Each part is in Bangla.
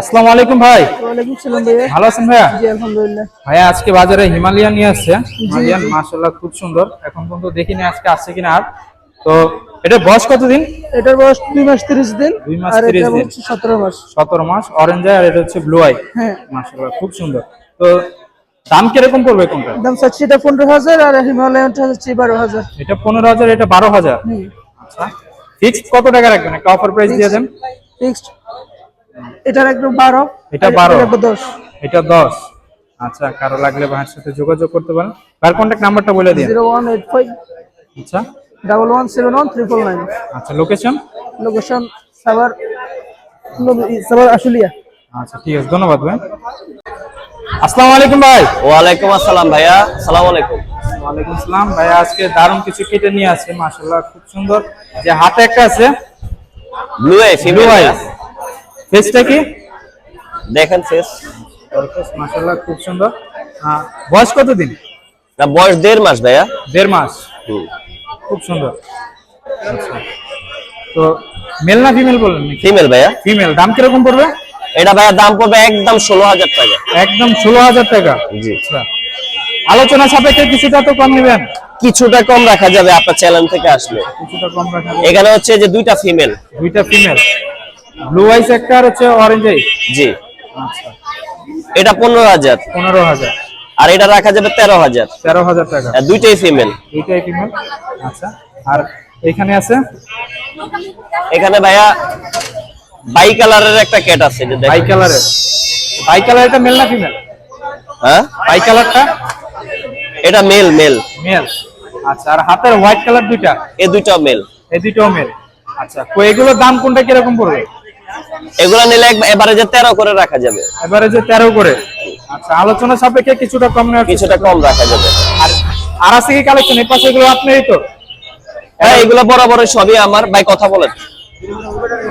আসসালামু আলাইকুম ভাই। ভালো আছেন ভাইয়া? জি আলহামদুলিল্লাহ। ভাইয়া আজকে বাজারে হিমালয়ান নিয়ে আসছে। হিমালয়ান মাশাআল্লাহ খুব সুন্দর। এখন পর্যন্ত দেখিনি আজকে আসছে কিনা আর। তো এটা বয়স কতদিন? এটার বয়স দুই মাস তিরিশ দিন দুই মাস আর এটা দিন। হচ্ছে সতেরো মাস। সতেরো মাস অরেঞ্জ আই আর এটা হচ্ছে ব্লু আই হ্যাঁ। মাশাআল্লাহ খুব সুন্দর। তো দাম কীরকম পড়বে কোনটা? দাম চাচ্ছি এটা পনেরো হাজার আর হিমালয়ানটা হচ্ছে বারো হাজার। এটা পনেরো হাজার এটা বারো হাজার? আচ্ছা। ফিক্সড কত টাকা রাখবেন? একটা অফার প্রাইস দিয়ে দেন। ফিক্সড এটার একদম বারো। এটা বারো। 12 এটার দশ। এটা দশ। আচ্ছা কারও লাগলে ভাইয়ের সাথে যোগাযোগ করতে পারেন। ভাইয়ের কন্ট্যাক্ট নাম্বারটা বলে দিন। জিরো ওয়ান এইট ফাইভ আচ্ছা। Double one seven one triple nine. আচ্ছা লোকেশন লোকেশন সাবার নবী- সাবার আশুলিয়া। আচ্ছা ঠিক আছে ধন্যবাদ ভাই। আসসালামু আলাইকুম ভাই। ওয়ালাইকুম আসসালাম ভাইয়া। সালাম আলাইকুম। ওয়ালাইকুম আসসালাম। ভাই আজকে দারুণ কিছু কেটে নিয়ে আসছে মাশাআল্লাহ খুব সুন্দর। যে হাতে একটা আছে। Blue eye blue female eye ফেসটা কি? দেখেন ফেস। মাশাআল্লাহ খুব সুন্দর। বয়স কতদিন? না বয়স দেড় মাস ভাইয়া। দেড় মাস। খুব সুন্দর। আচ্ছা। তো মেল না ফিমেল বললেন ফিমেল ভাইয়া। ফিমেল। দাম কীরকম পড়বে? এটা ভাইয়া দাম পড়বে একদম ষোলো হাজার টাকা। একদম ষোলো হাজার টাকা। জি। আচ্ছা। আলোচনা সাপেক্ষে কিছুটা তো কম নেবেন। কিছুটা কম রাখা যাবে আপনার চ্যানেল থেকে আসলে। কিছুটা কম রাখা এখানে হচ্ছে যে দুইটা ফিমেল। দুইটা ফিমেল। ব্লু আইস একটা আর হচ্ছে অরেঞ্জ আইস জি। আচ্ছা। এটা পনেরো হাজার। পনেরো হাজার। আর এটা রাখা যাবে তেরো হাজার। তেরো হাজার টাকা। আর দুইটাই ফিমেল দুইটাই ফিমেল আচ্ছা। আর এখানে আছে? এখানে ভাইয়া বাই কালারের একটা ক্যাট আছে যে বাই কালারের। বাই কালার এটা মেল না ফিমেল হ্যাঁ? বাই কালারটা? এটা মেল মেল মেল আচ্ছা আর হাতের হোয়াইট কালার দুইটা? এই দুইটা মেল এই দুইটাও মেল আচ্ছা তো এগুলোর দাম কোনটা কীরকম পড়বে? এগুলা নিলে এবারে যে তেরো করে রাখা যাবে। এবারে যে তেরো করে। আচ্ছা আলোচনা সাপেক্ষে কিছুটা কম নেওয়ার কিছুটা কম রাখা যাবে। আর আর আছে কি কালেকশন? এই পাশে এগুলো আপনারই তো? হ্যাঁ এগুলো বরাবর সবই আমার। ভাই কথা বলেন।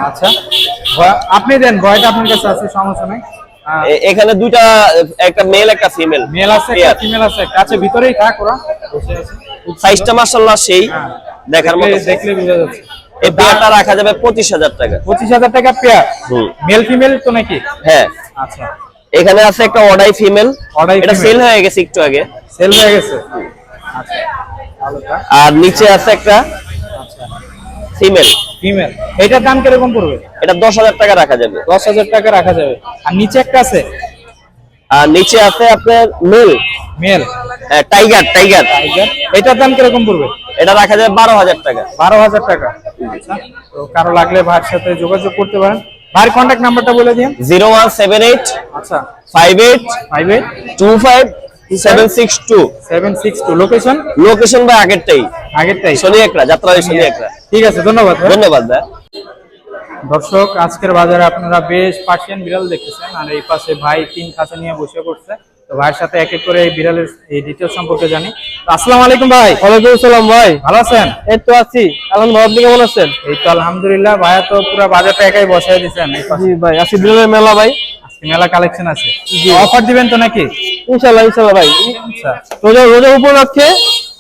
আচ্ছা। আপনি দেন ভয়টা আপনার কাছে আছে সমস্যা নেই। এখানে দুইটা একটা মেল একটা ফিমেল। মেল আছে একটা ফিমেল আছে। একটা ভিতরেই থাক ওরা। বসে আছে। সাইজটা মাশাআল্লাহ সেই। হ্যাঁ। দেখার মতো দেখলে বোঝা যাচ্ছে। এই পেয়ারটা রাখা যাবে পঁচিশ হাজার টাকা। পঁচিশ হাজার টাকা পেয়ার? মেল ফিমেল তো নাকি? হ্যাঁ। আচ্ছা। এখানে আছে একটা অডাই ফিমেল। এটা সেল হয়ে গেছে একটু আগে। সেল হয়ে গেছে? আচ্ছা। আর নিচে আছে একটা ফিমেল। ফিমেল। এটার দাম কীরকম পড়বে? এটা দশ হাজার টাকা রাখা যাবে। দশ হাজার টাকা রাখা যাবে। আর নিচে একটা আছে? আর নিচে আছে আপনার male. Male. Tiger tiger. Tiger. এটার দাম কীরকম পড়বে? এটা রাখা যাবে বারো হাজার টাকা। বারো হাজার টাকা। তো কারও লাগলে ভাইয়ের সাথে যোগাযোগ করতে পারেন। ভাইয়ের কন্ট্যাক্ট নাম্বারটা বলে দিন। জিরো ওয়ান সেভেন এইট আচ্ছা। Five eight five eight two five seven six two. Seven six two. Location location ভাই আগেরটাই। আগেরটাই। শনি একরা যাত্রা শনি একরা ঠিক আছে ধন্যবাদ ধন্যবাদ ভাই। দর্শক আজকের বাজারে আপনারা বেশ পার্সিয়ান বিড়াল দেখতেছেন আর এই পাশে ভাই তিন খাঁচা নিয়ে বসে পড়ছে। ভাইয়ের সাথে এক এক করে এই বিড়ালের এই ডিটেলস সম্পর্কে জানি। আসসালামু আলাইকুম ভাই। ওয়ালাইকুম আসসালাম ভাই। ভালো আছেন? এই তো আছি। আলহামদুলিল্লাহ আপনি কেমন আছেন? এই তো আলহামদুলিল্লাহ ভাইয়া তো পুরো বাজারটা একাই বসাই দিয়েছেন জি ভাই আছি বিলের মেলা ভাই। মেলা কালেকশন আছে। অফার দিবেন তো নাকি? ইনশাআল্লাহ ইনশাআল্লাহ ভাই। আচ্ছা। রোজা রোজা উপলক্ষে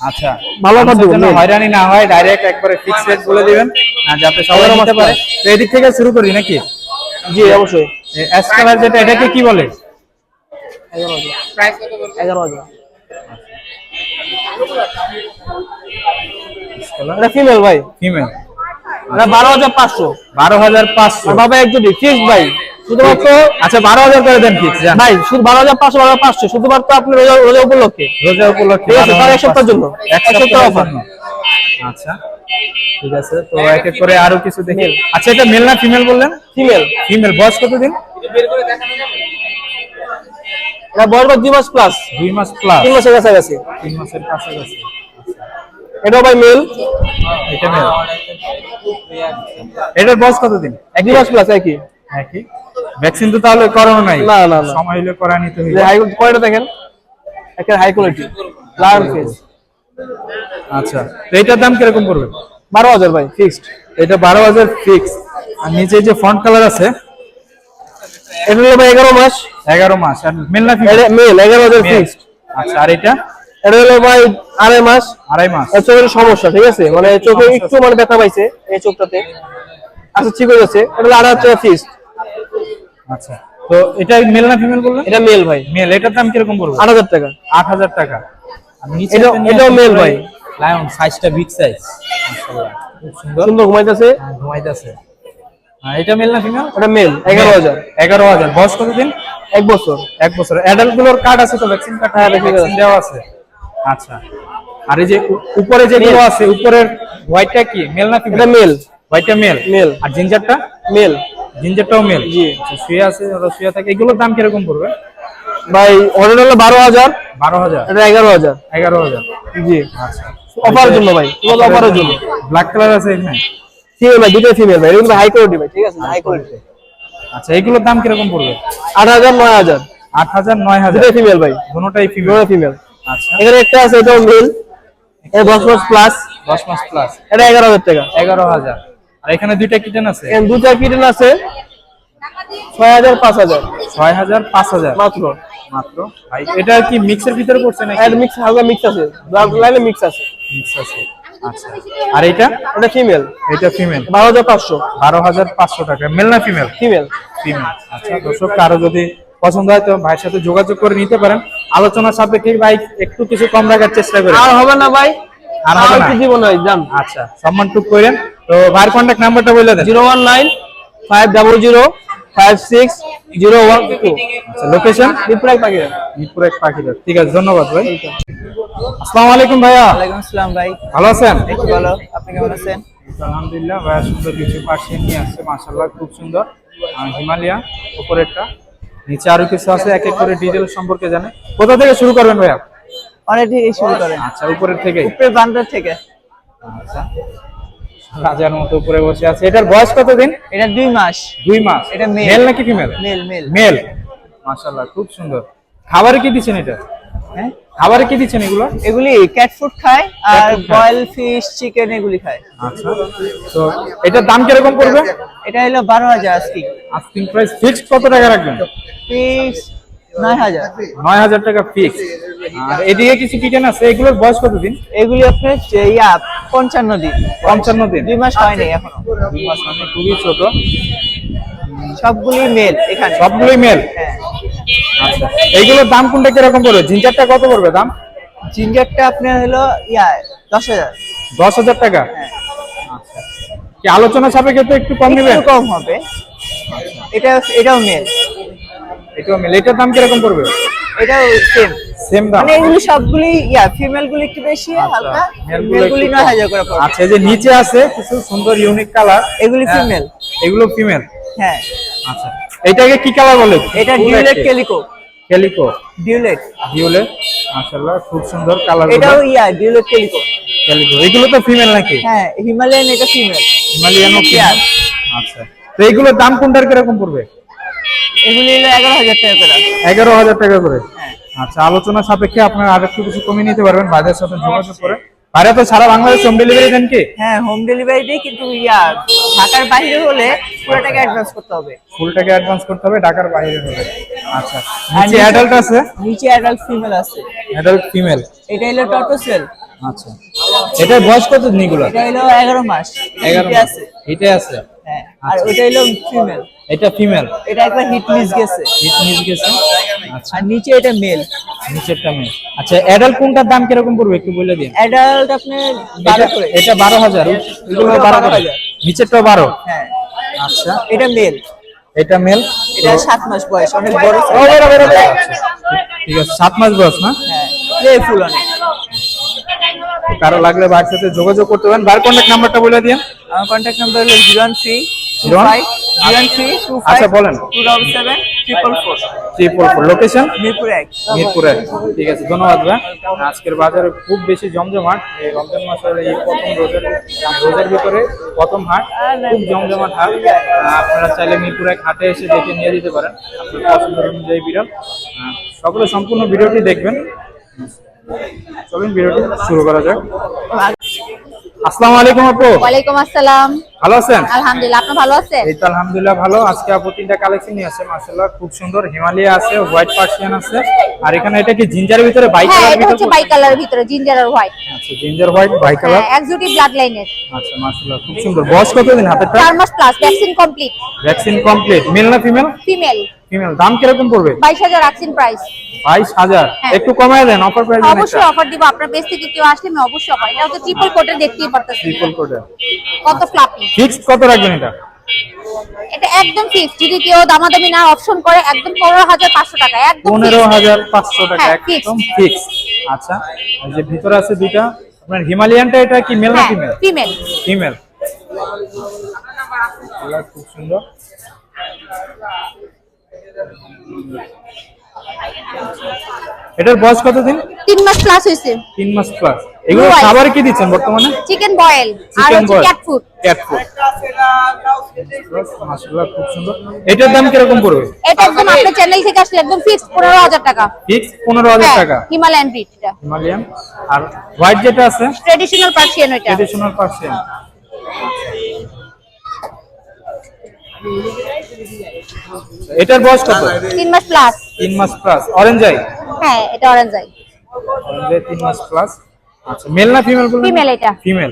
আচ্ছা। ভালো offer দিবেন, হয়রানি না হয় ডাইরেক্ট একবারে ফিক্স রেট বলে দিবেন আর যাতে সবাই নিতে পারে। তো এদিক থেকে শুরু করি নাকি? জি অবশ্যই। অ্যাশ কালার যেটা এটাকে কি বলে? এগারো হাজার। এটা ফিমেল ভাই। ফিমেল এটা বারো হাজার পাঁচশো। বারো হাজার পাঁচশো। ফিক্স ভাই। শুধুমাত্র আচ্ছা বারো হাজার করে দেন ফিক্স জান ভাই শুধু বারো হাজার পাঁচশো বারো পাঁচশো। শুধুমাত্র আপনি রোজা রোজা উপলক্ষে। রোজা উপলক্ষে ঠিক এক 12,500 সপ্তাহের জন্য। এক সপ্তাহ offer। আচ্ছা ঠিক আছে তো এক এক করে আরও কিছু দেখি। আচ্ছা এটা মেল না ফিমেল বললেন? ফিমেল ফিমেল বয়স কতদিন? এটা বয়স দুই মাস প্লাস দুই মাস প্লাস তিন মাসের কাছাকাছি? তিন মাসের কাছাকাছি। এটাও ভাই মেল এটা মেল এটার বয়স কতদিন? দুই মাস প্লাস একই। একই। ভ্যাকসিন তো তাহলে করানো নাই। না, না। সময় হলে করা নিতে হইবে। হাই কোয়ালিটি দেখেন। একটা হাই কোয়ালিটি লার্ন ফেস আচ্ছা। তো এটার দাম কীরকম পড়বে? বারো হাজার ভাই ফিক্সড এটা বারো হাজার ফিক্স আর নিচে যে ফন্ট কালার আছে এটা হলো ভাই এগারো মাস। এগারো মাস আর মেল না ফিমেল মেল এগারো হাজার ফিক্সড আচ্ছা আর এটা? এটা হলো ভাই আড়াই মাস। আড়াই মাস। এর চোখের সমস্যা ঠিক আছে? মানে চোখে একটু মানে ব্যথা পাইছে এই চোখটাতে। আচ্ছা ঠিক হয়ে এটা হলো ফিক্সড আচ্ছা তো এটা মেল না ফিমেল বললেন? এটা মেল ভাই। মেল এটার দাম কীরকম পড়বে? আট হাজার টাকা। আট হাজার টাকা। এটা- এটাও male ভাই। লায়ন সাইজটা বিগ সাইজ খুব সুন্দর। সুন্দর ঘুমাইতেছে? হ্যাঁ, ঘুমাইতেছে। এটা মেল না ফিমেল ওটা মেল এগারো হাজার। এগারো হাজার। বয়স কতদিন? এক বছর। এক বছর। অ্যাডাল্টগুলোর কার্ড আছে তো? ভ্যাকসিন কার্ড হ্যাঁ, ভ্যাকসিন দেওয়া আছে? আচ্ছা। আর এই যে উপরে যেগুলো আছে উপরের হোয়াইটটা কি? মেল না এটা মেল হোয়াইটটা মেল মেল আর জিঞ্জারটা মেল জিঞ্জারটাও মেল জি। আচ্ছা, শুয়ে আছে ওরা শুয়ে থাকে। এগুলোর দাম কীরকম পড়বে? ভাই অর্ডার হলো বারো হাজার। বারো হাজার? এটা এগারো হাজার। এগারো হাজার। জি। আচ্ছা। অফারের জন্য ভাই। অফারের জন্য। ব্ল্যাক কালার আছে এখানে? ফিমেল ভাই দুটোই ফিমেল ভাই এগুলো হাই কোয়ালিটি ভাই ঠিক আছে? হাই কোয়ালিটি আচ্ছা এগুলোর দাম কীরকম পড়বে? আট হাজার নয় হাজার। আট হাজার নয় হাজার। ফিমেল ভাই। দুটোটাই ফিমেল ফিমেল আচ্ছা। এখানে একটা আছে এটাও মেল এটা দশ মাস প্লাস দশ মাস প্লাস এটা এগারো হাজার টাকা। এগারো হাজার। আর এখানে দুইটা কিটেন আছে? এখানে দুটা কিটেন আছে। ছয় হাজার পাঁচ হাজার। ছয় হাজার পাঁচ হাজার। মাত্র। মাত্র। ভাই এটা কি মিক্সের ভিতরে পড়ছে নাকি? মিক্স হালকা মিক্স আছে। ব্লাড লাইনে মিক্স আছে। মিক্স আছে। আচ্ছা। আর এটা ওটা ফিমেল এটা ফিমেল বারো হাজার পাঁচশো। বারো হাজার পাঁচশো টাকা। মেল না ফিমেল ফিমেল ফিমেল আচ্ছা দর্শক কারও যদি পছন্দ হয় তো ভাইয়ের সাথে যোগাযোগ করে নিতে পারেন। আলোচনার সাপেক্ষে ভাই একটু কিছু কম রাখার চেষ্টা করেন। আর হবে না ভাই। আর হবে না? জীবন হয় যান আচ্ছা সম্মান টুক করেন। তো ভাইয়ের কন্ট্যাক্ট নাম্বারটা বলে দেন। Zero one nine five double zero five six zero one two location reply পাখি। মিরপুর এক পাখিদার ঠিক আছে ধন্যবাদ ভাই। আসসালামু আলাইকুম ভাইয়া। ওয়ালাইকুম আসসালাম ভাই। ভালো আছেন? ভালো। আপনি কেমন আছেন? আলহামদুলিল্লাহ ভাইয়া সুন্দর কিছু পার্সিয়ান নিয়ে আসছে মাশাআল্লাহ খুব সুন্দর। আর হিমালয়া উপরেরটা। নিচে আরও কিছু আছে এক এক করে ডিটেল সম্পর্কে জানে। কোথা থেকে শুরু করবেন ভাইয়া? অনেক থেকে শুরু করেন। আচ্ছা উপরের থেকেই। উপরে বান্দার থেকে। আচ্ছা। রাজার মতো উপরে বসে আছে। এটার বয়স কতদিন? এটা দুই মাস। দুই মাস। এটা। মেল। নাকি ফিমেল? Male male. মেল। মাশাআল্লাহ খুব সুন্দর। খাবারে কি দিচ্ছেন এটা? হ্যাঁ? খাবারে কি দিচ্ছেন এগুলো? এগুলি ক্যাট ফুড খায় আর। বয়েল ফিশ চিকেন এগুলি খায়। আচ্ছা। তো এটার দাম কীরকম পড়বে? এটা হলো বারো হাজার আজকে আস্কিং প্রাইস ফিক্সড কত টাকা রাখবেন? ফিক্স নয় হাজার। টাকা ফিক্স আর এদিকে কিছু কিটেন আছে? এগুলোর বয়স কতদিন? এগুলি আপনার ইয়া পঞ্চান্ন দিন। পঞ্চান্ন দিন। দুই মাস হয়নি এখনও। মানে খুবই ছোট। সবগুলি মেল এখানে। সবগুলোই মেল হ্যাঁ। আচ্ছা। এইগুলোর দাম কোনটা কীরকম পড়বে? জিঞ্জারটা কত পড়বে দাম? জিঞ্জারটা আপনার হলো ইয়া দশ হাজার। দশ হাজার টাকা? হ্যাঁ। আচ্ছা। কি আলোচনা সাপেক্ষে তো একটু কম একটু কম হবে। এটা এটাও মেল এটাও মেল এটার দাম কীরকম পড়বে? এটাও সেম সেম দাম। মানে এগুলি সবগুলি ইয়া ফিমেল গুলি একটু বেশি হালকা। মেল গুলি একটু নয় কম। হাজার করে পড়বে। আচ্ছা যে নিচে আছে কিছু সুন্দর ইউনিক কালার এগুলি female। এগুলো ফিমেল হ্যাঁ। আচ্ছা। এটাকে কি কালার বলে? এটা ডিউলেট ক্যালিকো ক্যালিকো ডিউলেট ভিওলেট মাশাআল্লাহ খুব সুন্দর কালার এটাও ইয়া ডিউলেট ক্যালিকো ক্যালিকো এগুলো তো ফিমেল নাকি? হ্যাঁ হিমালয়ান এটা ফিমেল হিমালয়ানও পেয়ার। আচ্ছা। তো এগুলোর দাম কোনটার কীরকম পড়বে? এগুলি হলো এগারো হাজার টাকা করে। এগারো হাজার টাকা করে। আচ্ছা আলোচনা সাপেক্ষে আপনারা আর একটু কিছু কমিয়ে নিতে পারবেন বাইরের সাথে যোগাযোগ করে। বাইরে তো সারা বাংলাদেশ হোম ডেলিভারি দেন কি? হ্যাঁ হোম ডেলিভারি দিই কিন্তু ইয়া ঢাকার বাইরে হলে পুরো টাকা অ্যাডভান্স করতে হবে। ফুল টাকা অ্যাডভান্স করতে হবে ঢাকার বাইরে হলে আচ্ছা নিচে অ্যাডাল্ট আছে? নিচে অ্যাডাল্ট ফিমেল আছে। অ্যাডাল্ট ফিমেল এটা হলো টটোসেল আচ্ছা। এটার বয়স কত দিন এগুলো এটা হলো এগারো মাস। এগারো এটা আছে। এটাই আছে? হ্যাঁ। আর ওটা হলো ফিমেল এটা ফিমেল এটা একবার হিট মিস গেছে। হিট মিস গেছে। আচ্ছা। আর নিচে এটা মেল নিচেরটা মেল আচ্ছা অ্যাডাল্ট কোনটার দাম কীরকম পড়বে একটু বলে দিন? অ্যাডাল্ট বারো এটা করে। এটা বারো হাজার। এগুলো বারো 12,000 হাজার। নিচেরটা বারো। হ্যাঁ। আচ্ছা। এটা মেল এটা মেল এটা সাত মাস বয়স অনেক বড় ও, বেরো, বেরো, বেরো। ঠিক আছে সাত মাস বয়স না? হ্যাঁ। অনেক। কারও লাগলে ভাইয়ের সাথে যোগাযোগ করতে পারেন। ভাইয়ের কন্ট্যাক্ট নাম্বারটা বলে দিন। আমার কন্ট্যাক্ট নাম্বার হলো জিরো থ্রি আচ্ছা, বলেন। মিরপুর এক। ঠিক আছে ধন্যবাদ ভাই। আজকের বাজারে খুব বেশি জমজমাট। এই রমজান মাসের এই প্রথম রোজার রোজার ভিতরে প্রথম হাট। খুব জমজমাট হাট। আপনারা চাইলে মিরপুর এক হাটে এসে দেখে নিয়ে যেতে পারেন। আপনার পছন্দ অনুযায়ী বিড়াল সকলে সম্পূর্ণ ভিডিওটি দেখবেন। চলুন ভিডিওটি শুরু করা যাক। আসসালামু আলাইকুম আপু। ওয়ালাইকুম আসসালাম। ভালো আছেন? আলহামদুলিল্লাহ আপনি ভালো আছেন? এই তো আলহামদুলিল্লাহ ভালো। আজকে আপু তিনটা কালেকশন নিয়ে আসছে মাশাআল্লাহ খুব সুন্দর। হিমালয়া আছে হোয়াইট পার্সিয়ান আছে। আর এখানে এটা কি জিঞ্জারের ভিতরে বাই হ্যাঁ কালার এটা হচ্ছে বাই কালারের ভিতরে জিঞ্জার আর হোয়াইট আচ্ছা ginger white bicolour exotic blood লাইনের আচ্ছা মাশাআল্লাহ খুব সুন্দর। বয়স কতদিন হাতেরটা? চার মাস plus vaccine complete vaccine complete male না ফিমেল ফিমেল ফিমেল দাম কীরকম পড়বে? বাইশ হাজার রাখছেন প্রাইস বাইশ হাজার? হ্যাঁ। একটু কমায় দেন অফার প্রাইস অবশ্যই অফার দিব। আপনার পেজ থেকে কেউ আসলে আমি অবশ্যই অফার এটা হচ্ছে ট্রিপল কোটের দেখতেই পারতেছি ট্রিপল কোডে কত ফ্লাপি ফিক্সড কত রাখবেন এটা? এটা একদম ফিক্স যদি কেউ দামাদামি না অপশন করে একদম পনেরো হাজার পাঁচশো টাকা একদম পনেরো fixed। হাজার পাঁচশো টাকা হ্যাঁ, একদম ফিক্স আচ্ছা এই যে ভিতরে আছে দুইটা আপনার হিমালয়ানটা এটা কি মেল না হ্যাঁ ফিমেল ফিমেল ফিমেল খুব সুন্দর। এটার বয়স কতদিন তিন মাস প্লাস হয়েছে। তিন মাস প্লাস এগুলো। খাবারে কি দিচ্ছেন বর্তমানে? চিকেন বয়েল আর হচ্ছে ক্যাট ফুড ক্যাট ফুড মাশাআল্লাহ খুব সুন্দর। এটার দাম কীরকম পড়বে? এটা একদম আপনার চ্যানেল থেকে আসলে একদম ফিক্স পনেরো হাজার টাকা। ফিক্স পনেরো হাজার হ্যাঁ টাকা। হিমালয়ান ব্রিড এটা। হিমালয়ান আর হোয়াইট যেটা আছে? ট্রেডিশনাল পার্সিয়ান ওইটা। ট্রেডিশনাল পার্সিয়ান এটার বয়স কত? তিন মাস প্লাস তিন মাস প্লাস অরেঞ্জ আই হ্যাঁ এটা অরেঞ্জ আই অরেঞ্জ আই তিন মাস প্লাস আচ্ছা মেল না ফিমেল বলবেন Female এটা। ফিমেল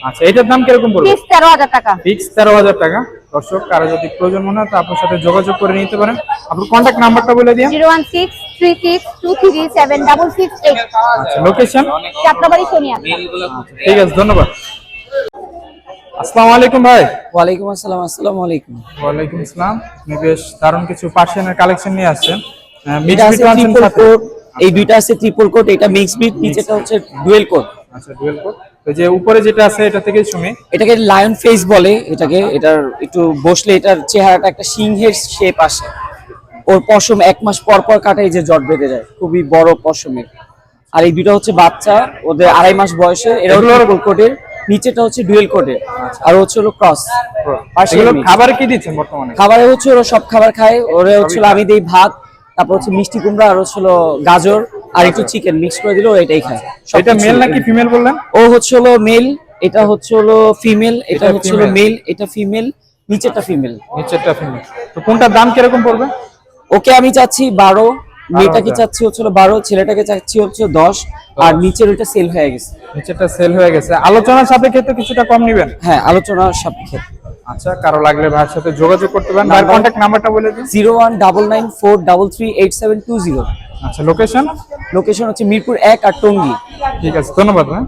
আচ্ছা এটার দাম কীরকম পড়বে? ফিক্স তেরো হাজার টাকা। ফিক্স তেরো হাজার টাকা। দর্শক কারও যদি প্রয়োজন মনে হয় তো আপনার সাথে যোগাযোগ করে নিতে পারেন। আপনার কন্ট্যাক্ট নাম্বারটা বলে দিন। Zero one six three six two three seven double six eight. আচ্ছা লোকেশন যাত্রাবাড়ি সোনিয়া। ঠিক আছে ধন্যবাদ। আসসালামু আলাইকুম ভাই। ওয়ালাইকুম আসসালাম আসসালামু আলাইকুম। ওয়ালাইকুম আসসালাম। আপনি বেশ দারুণ কিছু পার্সিয়ানের কালেকশন নিয়ে আসছেন। আহ, mixed এটা আছে breed আনছেন ট্রিপল সাথে? কোট এই দুইটা আছে ট্রিপল কোট এটা মিক্স বিট নিচেটা হচ্ছে ডুয়েল কোট আচ্ছা ডুয়েল কোড তো যে উপরে যেটা আছে এটা থেকেই শুনি। এটাকে লায়ন ফেস বলে এটাকে এটার একটু বসলে এটার চেহারাটা একটা সিংহের শেপ আসে। ওর পশম এক মাস পর পর কাটাই যে জট বেঁধে যায়। খুবই বড় পশমের। আর এই দুটো হচ্ছে বাচ্চা ওদের আড়াই মাস বয়সে এরা। কোটের নিচেটা হচ্ছে ডুয়েল কোটের আর হচ্ছে হলো ক্রস। এগুলো খাবার কি দিচ্ছেন বর্তমানে? খাবারে হচ্ছে ওরা সব খাবার খায়। ওরা হচ্ছে আমি দেই ভাত তারপর হচ্ছে মিষ্টি কুমড়া আর হচ্ছে হলো গাজর আর একটু চিকেন মিক্স করে দিলে এটাই খায়। এটা মেল নাকি ফিমেল বললেন? ও হচ্ছে হলো মেল এটা হচ্ছে হলো ফিমেল এটা এটা হচ্ছে হলো মেল এটা ফিমেল নিচেরটা ফিমেল নিচেরটা ফিমেল তো কোনটার দাম কীরকম পড়বে? ওকে আমি চাচ্ছি বারো। মেয়েটাকে চাচ্ছি হচ্ছিল বারো ছেলেটাকে চাচ্ছি হচ্ছে দশ আর নিচের ওইটা সেল হয়ে গেছে। নিচেরটা সেল হয়ে গেছে। আলোচনার সাপেক্ষে তো কিছুটা কম নেবেন। হ্যাঁ আলোচনার সাপেক্ষে। আচ্ছা কারও লাগলে ভাইয়ের সাথে যোগাযোগ করতে পারেন। ভাইয়ের কন্ট্যাক্ট নাম্বারটা বলে দিন। Zero one double nine four double three eight seven two zero. আচ্ছা লোকেশন লোকেশন হচ্ছে মিরপুর এক আর টঙ্গী। ঠিক আছে ধন্যবাদ ভাই।